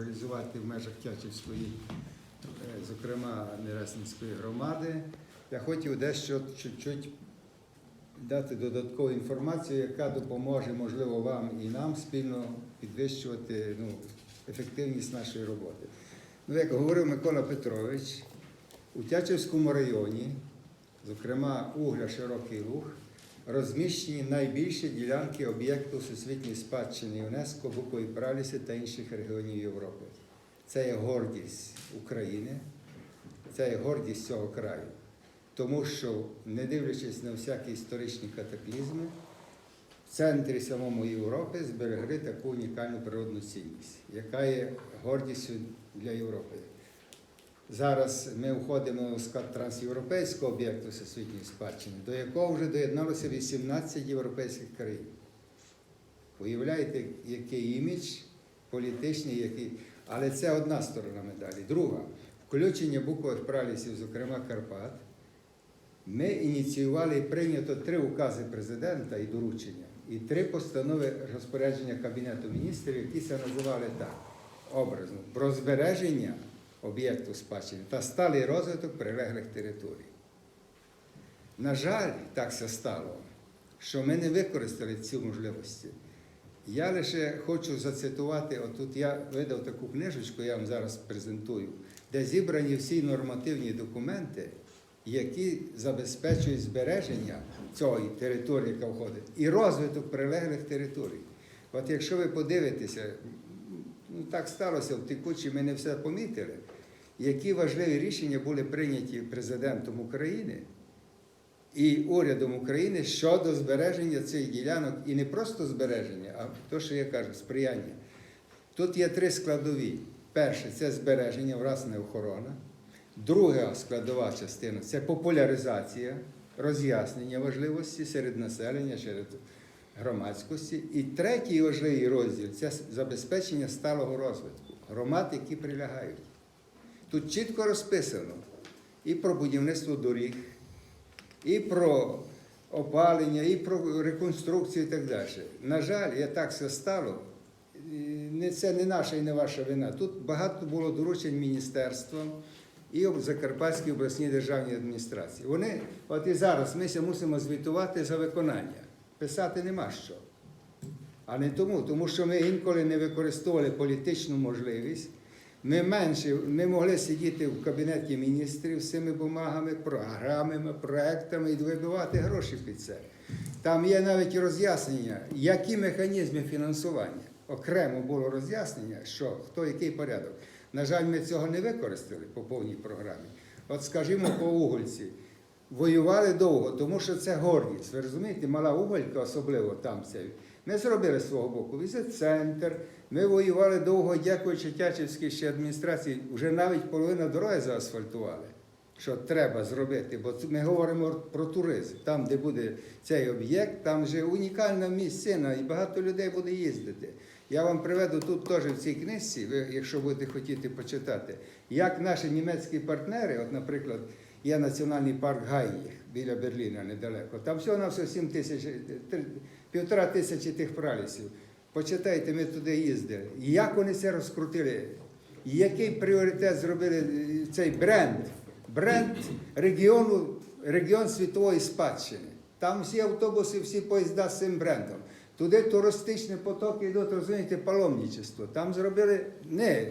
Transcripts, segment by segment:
реалізувати в межах Тячівської, е, зокрема Нересненської громади. Я хотів дещо чуть-чуть дати додаткову інформацію, яка допоможе, можливо, вам і нам спільно підвищувати ну, ефективність нашої роботи. Ну, як говорив Микола Петрович, у Тячівському районі, зокрема Угля Широкий Рух, розміщені найбільші ділянки об'єкту всесвітньої спадщини ЮНЕСКО, Букової Пралісі та інших регіонів Європи. Це є гордість України, це є гордість цього краю. Тому що, не дивлячись на всякі історичні катаклізми, в центрі самому Європи зберегли таку унікальну природну цінність, яка є гордістю для Європи. Зараз ми входимо в склад трансєвропейського об'єкту всесвітньої спадщини, до якого вже доєдналося 18 європейських країн. Уявляєте, який імідж політичний, який. Але це одна сторона медалі. Друга включення букових пралісів, зокрема Карпат. Ми ініціювали і прийнято три укази президента і доручення, і три постанови розпорядження Кабінету міністрів, які це називали так образно про збереження об'єкту спадщини та сталий розвиток прилеглих територій. На жаль, так це стало, що ми не використали цю можливості. Я лише хочу зацитувати, отут я видав таку книжечку, я вам зараз презентую, де зібрані всі нормативні документи, які забезпечують збереження цієї території, яка входить, і розвиток прилеглих територій. От якщо ви подивитеся, так сталося в текучі, ми не все помітили, які важливі рішення були прийняті президентом України і урядом України щодо збереження цих ділянок, і не просто збереження, а то, що я кажу, сприяння. Тут є три складові. Перше це збереження, власне, охорона. Друга складова частина це популяризація, роз'яснення важливості серед населення, серед громадськості. І третій важливий розділ це забезпечення сталого розвитку громад, які прилягають. Тут чітко розписано і про будівництво доріг, і про опалення, і про реконструкцію і так далі. На жаль, я так все стало. Це не наша і не ваша вина. Тут багато було доручень міністерством і Закарпатській обласній державній адміністрації. Вони, от і зараз ми мусимо звітувати за виконання. Писати нема що. А не тому, тому що ми інколи не використовували політичну можливість. Ми менше ми могли сидіти в кабінеті міністрів з цими бумагами, програмами, проектами і вибивати гроші під це. Там є навіть роз'яснення, які механізми фінансування. Окремо було роз'яснення, що хто який порядок. На жаль, ми цього не використали по повній програмі. От скажімо, по угольці. Воювали довго, тому що це гордість. Ви розумієте, мала уголька, особливо там це. Ми зробили свого боку візит-центр. Ми воювали довго, дякуючи Тячівській ще адміністрації, вже навіть половина дороги заасфальтували. Що треба зробити, бо ми говоримо про туризм. Там, де буде цей об'єкт, там вже унікальна місцина і багато людей буде їздити. Я вам приведу тут теж в цій книжці, ви, якщо будете хотіти почитати, як наші німецькі партнери, от, наприклад, є національний парк Гайїх біля Берліна недалеко. Там всього на все 7 тисяч, півтора тисячі тих пралісів. Почитайте, ми туди їздили. Як вони це розкрутили? Який пріоритет зробили е, цей бренд? Бренд регіону, регіон світової спадщини. Там всі автобуси, всі поїзда з цим брендом. Туди туристичні потоки йдуть, розумієте, паломничество. Там зробили не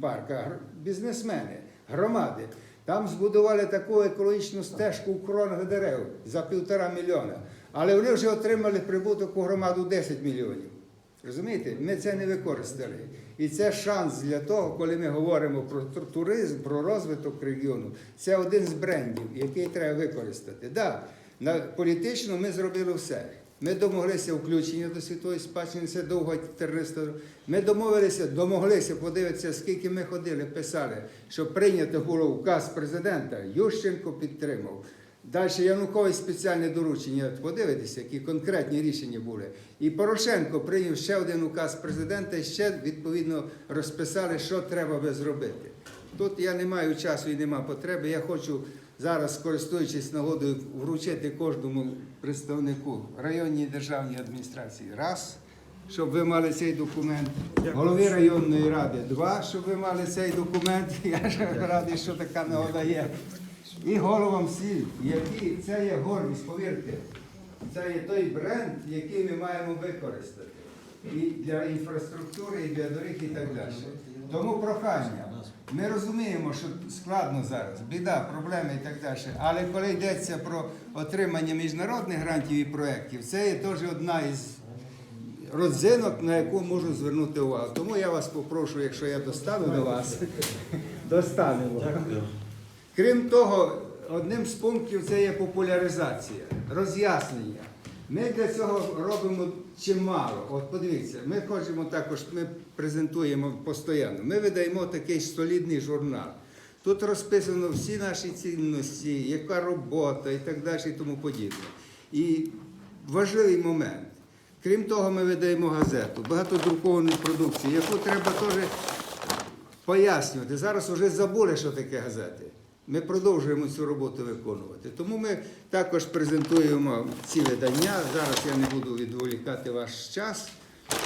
парк, а бізнесмени, громади. Там збудували таку екологічну стежку в кронах дерев за півтора мільйона. Але вони вже отримали прибуток у громаду 10 мільйонів. Розумієте, ми це не використали. І це шанс для того, коли ми говоримо про туризм, про розвиток регіону. Це один з брендів, який треба використати. Да, політично ми зробили все. Ми домоглися включення до світової спадщини, це довго тернисто. Ми домовилися, домоглися подивитися, скільки ми ходили, писали, що прийнято було указ президента. Ющенко підтримав. Далі Янукович спеціальне доручення. Подивитися, які конкретні рішення були. І Порошенко прийняв ще один указ президента і ще відповідно розписали, що треба би зробити. Тут я не маю часу і нема потреби. Я хочу зараз, користуючись нагодою, вручити кожному представнику районній державній адміністрації раз щоб ви мали цей документ. Голові районної ради два, щоб ви мали цей документ. Я ж радий, що така нагода є. І головам сіл, які це є гордість, повірте. Це є той бренд, який ми маємо використати. І для інфраструктури, і для доріг, і так далі. Тому прохання. Ми розуміємо, що складно зараз, біда, проблеми і так далі. Але коли йдеться про отримання міжнародних грантів і проєктів, це є теж одна із родзинок, на яку можу звернути увагу. Тому я вас попрошу, якщо я достану до вас, достанемо. Крім того, одним з пунктів це є популяризація, роз'яснення. Ми для цього робимо чимало. От подивіться, ми хочемо також, ми презентуємо постійно. Ми видаємо такий солідний журнал. Тут розписано всі наші цінності, яка робота і так далі, і тому подібне. І важливий момент. Крім того, ми видаємо газету, багато друкованої продукції, яку треба теж пояснювати. Зараз вже забули, що таке газети. Ми продовжуємо цю роботу виконувати. Тому ми також презентуємо ці видання. Зараз я не буду відволікати ваш час,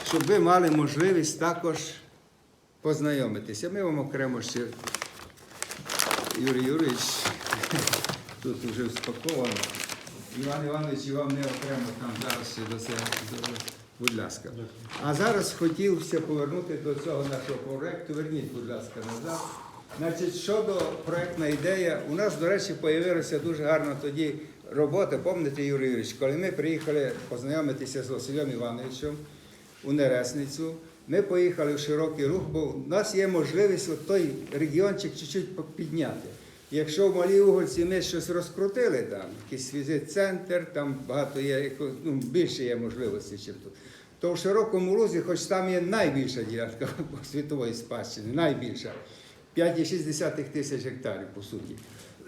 щоб ви мали можливість також познайомитися. Ми вам окремо ще, Юрій Юрійович, тут вже спаковано. Іван Іванович, і вам не окремо там зараз ще до цього. Будь ласка. А зараз хотівся повернути до цього нашого проєкту. Верніть, будь ласка, назад. Значить, щодо проєктна ідея, у нас, до речі, з'явилася дуже гарна тоді робота. Пам'ятаєте, Юрій Юрійович, коли ми приїхали познайомитися з Василем Івановичем у Нересницю, ми поїхали в широкий рух, бо у нас є можливість от той регіончик чуть-чуть підняти. Якщо в Малій Угольці ми щось розкрутили, там якийсь візит-центр, там багато є, ну, більше є можливостей, ніж тут. То в широкому лузі, хоч там є найбільша ділянка світової спадщини, найбільша. 5,6 тисяч гектарів, по суті.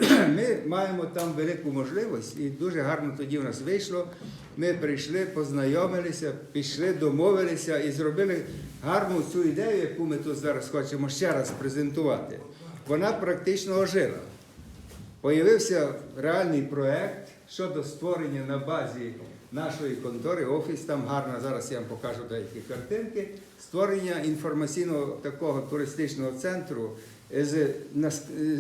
Ми маємо там велику можливість, і дуже гарно тоді в нас вийшло. Ми прийшли, познайомилися, пішли, домовилися і зробили гарну цю ідею, яку ми тут зараз хочемо ще раз презентувати. Вона практично ожила. Появився реальний проект щодо створення на базі нашої контори, офіс там гарно, зараз я вам покажу деякі картинки. Створення інформаційного такого туристичного центру з, на-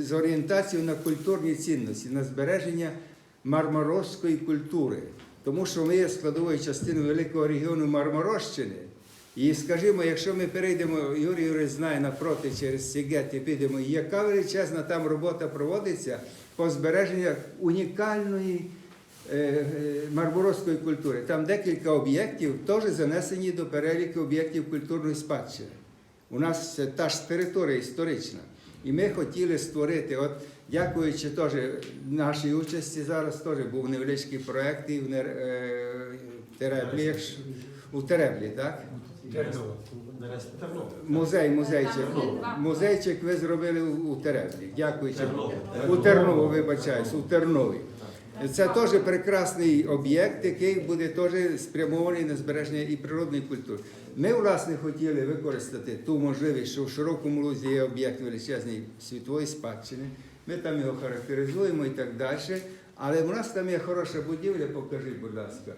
з орієнтацією на культурні цінності, на збереження мармарозької культури. Тому що ми є складовою частиною великого регіону Мармарощини. І скажімо, якщо ми перейдемо, Юрій Юрійович знає напроти через Сігет і підемо, яка величезна там робота проводиться по збереженню унікальної мармурозької культури. Там декілька об'єктів теж занесені до переліку об'єктів культурної спадщини. У нас це та ж територія історична. І ми хотіли створити, от дякуючи теж нашій участі, зараз теж був невеличкий проєкт і в Нер- е, Тереблі, у Тереблі, так? Музей, музейчик. Там. Музейчик ви зробили у у Тереблі. Дякуючи. Терново. У Тернову, вибачаюсь, у Тернові. Це теж прекрасний об'єкт, який буде теж спрямований на збереження і природної культури. Ми, власне, хотіли використати ту можливість, що в широкому лузі є об'єкт величезний світової спадщини. Ми там його характеризуємо і так далі. Але у нас там є хороша будівля, покажіть, будь ласка.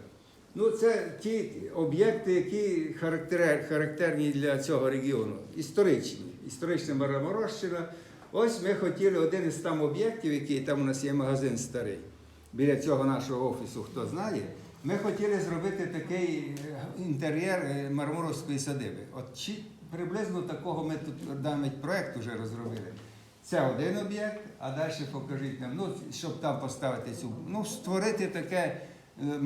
Ну, це ті об'єкти, які характер- характерні для цього регіону. Історичні. Історична Мараморощина. Ось ми хотіли один із там об'єктів, який там у нас є магазин старий, біля цього нашого офісу, хто знає. Ми хотіли зробити такий е, інтер'єр е, мармуровської садиби. От чи приблизно такого ми тут навіть проєкт вже розробили. Це один об'єкт, а далі покажіть нам, ну, щоб там поставити цю, ну, створити таке е,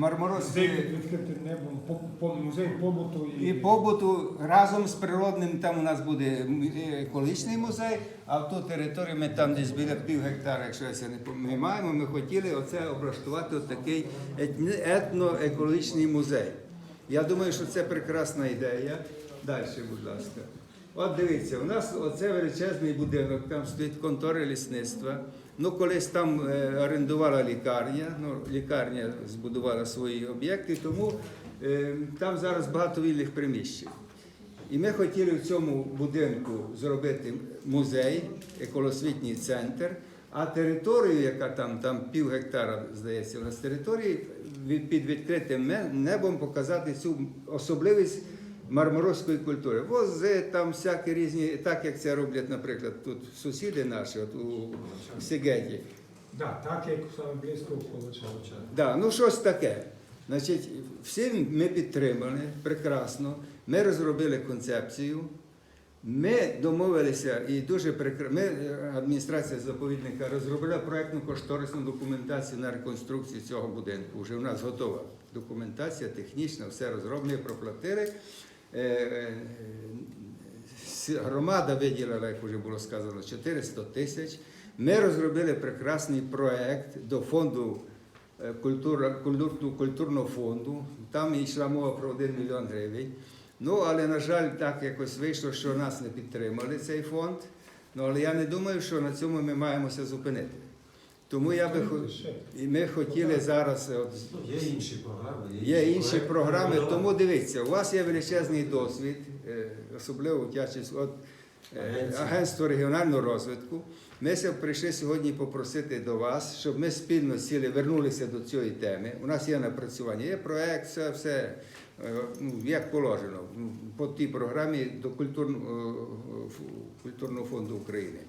під відкритим небом, по, по, музей побуту і, І побуту разом з природним там у нас буде е, екологічний музей, а в ту територію ми там десь біля пів гектара, якщо я не ми маємо, ми хотіли оце облаштувати такий етно-екологічний музей. Я думаю, що це прекрасна ідея. Далі, будь ласка. От дивіться, у нас оце величезний будинок, там стоїть контора лісництва. Ну, колись там е, орендувала лікарня, ну, лікарня збудувала свої об'єкти, тому е, там зараз багато вільних приміщень. І ми хотіли в цьому будинку зробити музей, еколосвітній центр, а територію, яка там, там пів гектара, здається, у нас території під відкритим небом показати цю особливість марморозької культури. Вози там всякі різні, так як це роблять, наприклад, тут сусіди наші, от у Сигеті. Да, так як саме близько виходить. Да, ну щось таке. Значить, всі ми підтримали прекрасно. Ми розробили концепцію. Ми домовилися і дуже прекрасно. Ми, адміністрація заповідника, розробила проєктну кошторисну документацію на реконструкцію цього будинку. Вже у нас готова документація, технічна, все розроблено, проплатили. Е, е, с- Громада виділила, як вже було сказано, 400 тисяч. Ми розробили прекрасний проєкт до фонду е, культурного фонду. Там йшла мова про 1 мільйон гривень. Ну, але, на жаль, так якось вийшло, що нас не підтримали цей фонд. Ну, але я не думаю, що на цьому ми маємося зупинити. Тому я би і ми хотіли зараз. От, Ну, Є інші програми. Є інші проекти. програми, тому дивіться, у вас є величезний досвід, е, особливо вдячність от, е, Агентство регіонального розвитку. Ми прийшли сьогодні попросити до вас, щоб ми спільно сіли, вернулися до цієї теми. У нас є напрацювання, є проект, все, все е, ну, як положено ну, по тій програмі до культурного, е, культурного фонду України.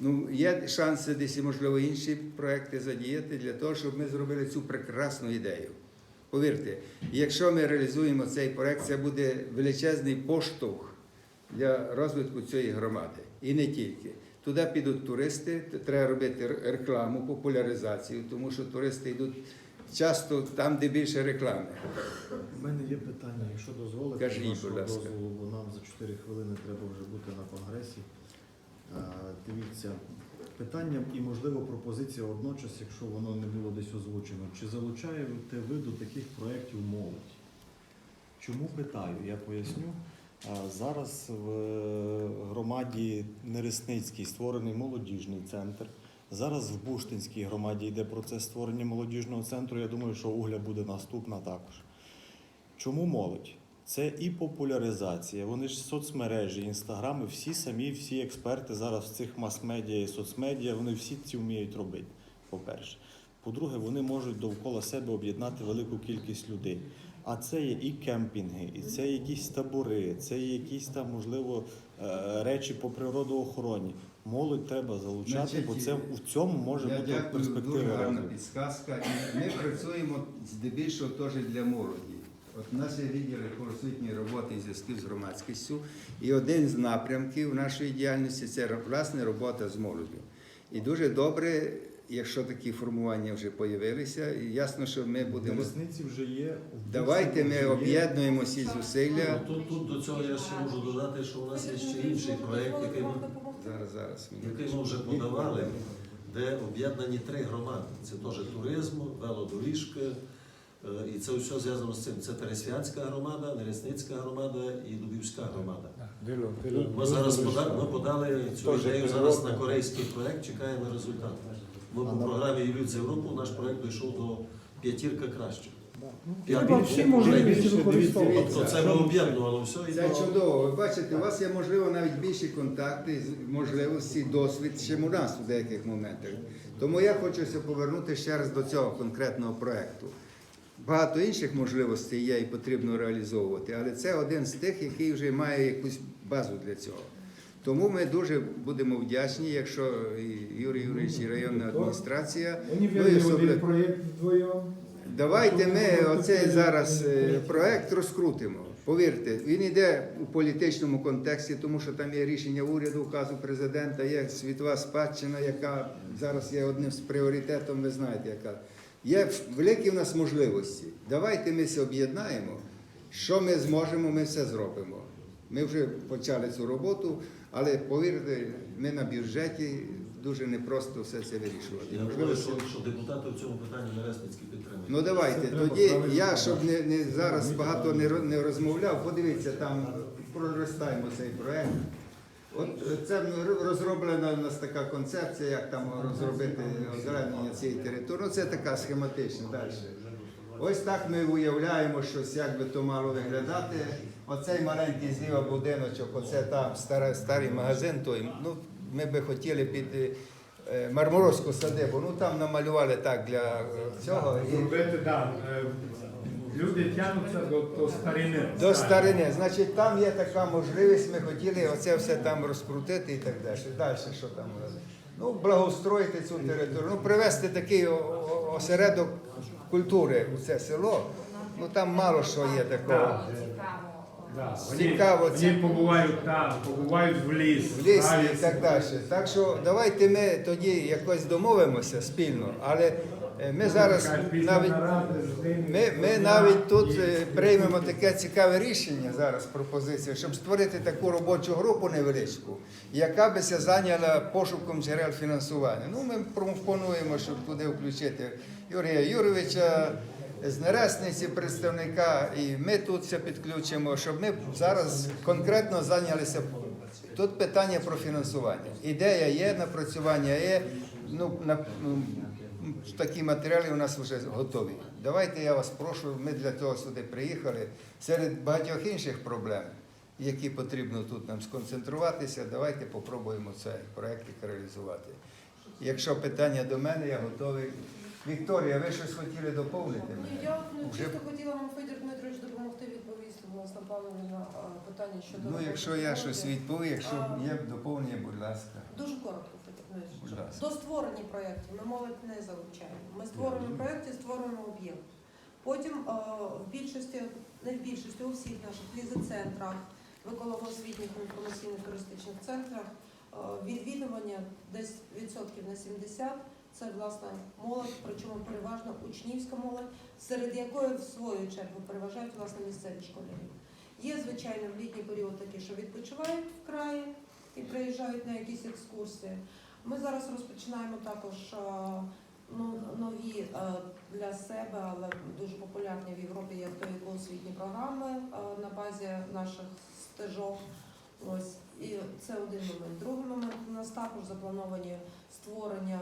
Ну, є шанси десь, і, можливо, інші проекти задіяти для того, щоб ми зробили цю прекрасну ідею. Повірте, якщо ми реалізуємо цей проект, це буде величезний поштовх для розвитку цієї громади. І не тільки. Туди підуть туристи, треба робити рекламу, популяризацію, тому що туристи йдуть часто там, де більше реклами. У мене є питання, якщо дозволите, Кажіть, будь ласка. дозволу, бо нам за 4 хвилини треба вже бути на конгресі. А, Дивіться, питання і, можливо, пропозиція водночас, якщо воно не було десь озвучено. Чи залучаєте ви до таких проєктів молодь? Чому питаю? Я поясню. Зараз в е, громаді Нересницькій створений молодіжний центр. Зараз в Буштинській громаді йде процес створення молодіжного центру. Я думаю, що Угля буде наступна також. Чому молодь? Це і популяризація. Вони ж соцмережі, інстаграми, всі самі, всі експерти зараз в цих мас-медіа і соцмедіа, вони всі ці вміють робити. По-перше. По-друге, вони можуть довкола себе об'єднати велику кількість людей. А це є і кемпінги, і це якісь табори, це є якісь там, можливо, е, речі по природоохороні. Молодь треба залучати, Значить, бо це в цьому може Я бути перспектива дуже гарна підсказка. І ми працюємо здебільшого теж для молоді. От у нас є відділи просвітньої роботи і зв'язків з громадськістю. І один з напрямків нашої діяльності це власне робота з молоддю. І дуже добре, якщо такі формування вже появилися, і ясно, що ми будемо. Ресниці вже є. Давайте ми є. об'єднуємо всі зусилля. Ну, Тут, тут до цього я ще можу додати, що у нас є ще інший проєкт, який ми, Зараз, зараз. який ми вже подавали, де об'єднані три громади. Це теж туризм, велодоріжки. Е, І це все зв'язано з цим. Це Пересвянська громада, Нересницька громада і Дубівська громада. Ми зараз подали, ми подали цю ідею зараз на корейський проект, чекаємо результат. Ми по програмі «Юліт з Європу наш проект дійшов до п'ятірка кращих. Треба всі можливості використовувати. Тобто це ми об'єднували все і Це чудово. Ви бачите, у вас є можливо навіть більші контакти, з- можливості, досвід, чим у нас у деяких моментах. Тому я хочуся повернути ще раз до цього конкретного проекту. Багато інших можливостей є і потрібно реалізовувати, але це один з тих, який вже має якусь базу для цього. Тому ми дуже будемо вдячні, якщо Юрій Юрійович і районна адміністрація. Вони ну, і особливо-. Давайте ми оцей зараз е, проект розкрутимо. Повірте, він йде у політичному контексті, тому що там є рішення уряду, указу президента, є світова спадщина, яка зараз є одним з пріоритетом, ви знаєте, яка. Є великі в нас можливості. Давайте ми це об'єднаємо. Що ми зможемо, ми все зробимо. Ми вже почали цю роботу, але повірте, ми на бюджеті дуже непросто все це вирішувати. Я Можливо, що, що депутати в цьому питанні Нересницькі підтримують. Ну давайте. Це Тоді я, щоб не, не зараз багато не, не розмовляв, подивіться, там проростаємо цей проект. Е, це розроблена у нас така концепція, як там розробити озеленення цієї території. Ну це така схематична далі. Ось так ми уявляємо щось, як би то мало виглядати. Оцей маленький зліва будиночок, оце там стара, старий магазин, той, ну, ми би хотіли під е, е, Марморозьку садибу. Ну там намалювали так для цього. Зробити, е, Люди тягнуться до, до старини. До старини. Значить, там є така можливість, ми хотіли оце все там розкрутити і так далі. Далі що там? Ну, благоустроїти цю територію, ну, привести такий осередок культури у це село. Ну там мало що є такого. Да, Цікаво вони, це. вони побувають там, побувають в ліс. в лісі і так далі. Так що давайте ми тоді якось домовимося спільно, але ми зараз навіть. Ми, ми навіть тут е, приймемо таке цікаве рішення зараз, пропозицію, щоб створити таку робочу групу невеличку, яка би ся зайняла пошуком джерел фінансування. Ну, ми пропонуємо, щоб туди включити Юрія Юровича з Нересниці, представника, і ми тут все підключимо, щоб ми зараз конкретно зайнялися. Тут питання про фінансування. Ідея є, напрацювання є. Ну, на, ну, такі матеріали у нас вже готові. Давайте я вас прошу, ми для того сюди приїхали. Серед багатьох інших проблем, які потрібно тут нам сконцентруватися, давайте попробуємо цей проект реалізувати. Якщо питання до мене, я готовий. Вікторія, ви щось хотіли доповнити мене? я ну, чисто хотіла вам Федір Дмитрович допомогти відповісти власне Павлові на питання щодо. Ну, якщо я щось відповів, якщо є доповнення, будь ласка. Дуже коротко, До створення проєктів ми молодь не залучаємо. Ми створюємо проєкти, створюємо об'єкт. Потім е, в більшості, не в більшості, у всіх наших візит-центрах, в еколого-освітніх інформаційних туристичних центрах е, відвідування десь відсотків на 70 це власне молодь, причому переважно учнівська молодь, серед якої в свою чергу переважають власне місцеві школярі. Є, звичайно, в літній період такі, що відпочивають в краї і приїжджають на якісь екскурсії. Ми зараз розпочинаємо також е, ну, нові е, для себе, але дуже популярні в Європі як то освітні програми е, на базі наших стежок. Ось і це один момент. Другий момент у нас також заплановані створення,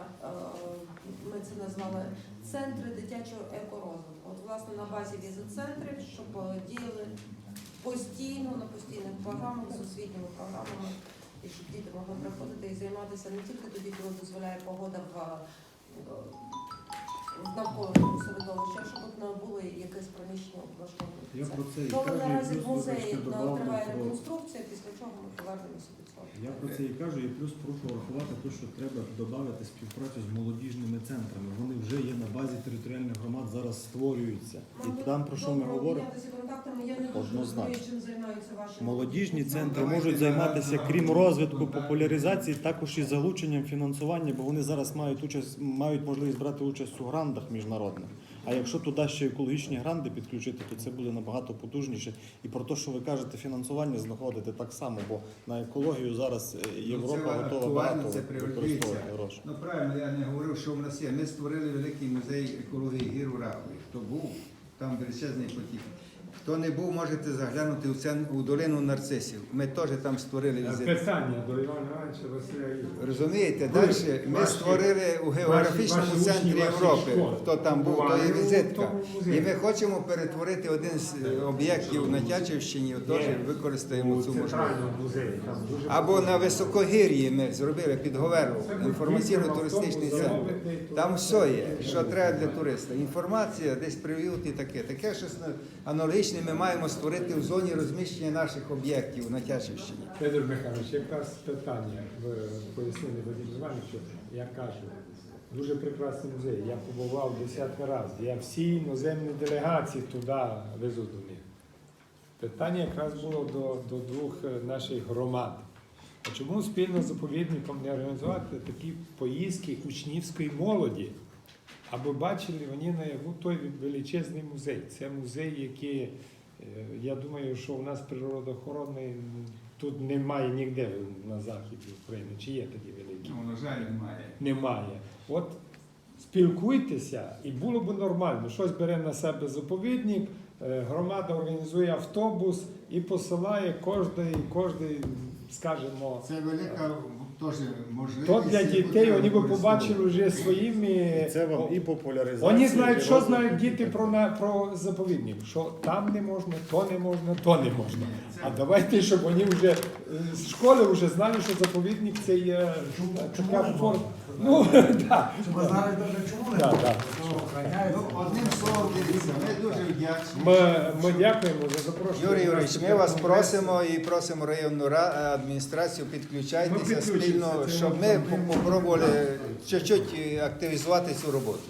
ми це назвали центри дитячого екорозвитку. От власне на базі візит-центрів, щоб діяли постійно на постійних програмах з освітніми програмами, і діти могли приходити і займатися не тільки тоді, коли дозволяє погода в, щоб було якесь приміщення облаштоване. Я про це і Тому кажу, і наразі плюс в музеї вибачте, е, добавлю триває реконструкція, після чого ми повернемося до цього. Я про це і кажу, і плюс прошу врахувати те, що треба додати співпрацю з молодіжними центрами. Вони вже є на базі територіальних громад, зараз створюються. І там про що ми говоримо? Однозначно. Молодіжні центри можуть займатися, крім розвитку, популяризації, також і залученням фінансування, бо вони зараз мають участь, мають можливість брати участь у грандах міжнародних. А якщо туди ще екологічні гранди підключити, то це буде набагато потужніше. І про те, що ви кажете, фінансування знаходити так само, бо на екологію зараз е, Європа Ну, це готова багато це використовувати гроші. Ну правильно, я не говорив, що в нас є. Ми створили великий музей екології гір у Хто був, там величезний потік. Хто не був, можете заглянути у, цен, у долину нарцисів. Ми теж там створили візит. Питання до Івана Івановича Василя Ігоровича. Розумієте, далі ми ваші- створили у географічному ваші центрі ваших Європи. школ Хто там був, то є бували візитка. І ми хочемо перетворити один з об'єктів на Тячівщині, теж використаємо цю можливість. музеї. Там дуже Або на високогір'ї ми зробили під Говерлу інформаційно-туристичний центр. Там все є, що треба для туриста. Інформація, десь прив'ют і таке. Таке щось аналогічне ми маємо створити в зоні розміщення наших об'єктів на Тячівщині. Федор Михайлович, якраз питання в пояснили Вадиму Івановичу, я кажу, дуже прекрасний музей. Я побував десятки разів. Я всі іноземні делегації туди везу до них. Питання якраз було до, до двох е, наших громад. А чому спільно з заповідником не організувати такі поїздки учнівської молоді? Аби бачили вони наяву той величезний музей. Це музей, який, е, я думаю, що у нас природоохоронний тут немає ніде на заході України. Чи є такі великі? Ну, на жаль, немає. Немає. От спілкуйтеся, і було б нормально. Щось бере на себе заповідник, е, громада організує автобус і посилає кожний, кожний, скажімо, Це велика теж можливість. то для дітей вони би побачили вже своїми. І це вам і популяризація. Вони знають, і що розвиток. знають діти про, на- про заповідник, що там не можна, то не можна, то не можна. А давайте, щоб вони вже е, з школи вже знали, що заповідник це є така форма. Ну, так. Щоб знали дуже чому не Так, так. Ну, одним словом, дивіться, ми дуже вдячні. Ми, ми дякуємо за запрошення. Юрій Юрійович, ми вас просимо і просимо районну ра- адміністрацію Ми підключайтеся підключимося, спільно, це щоб ми ми попробували чуть-чуть активізувати цю роботу.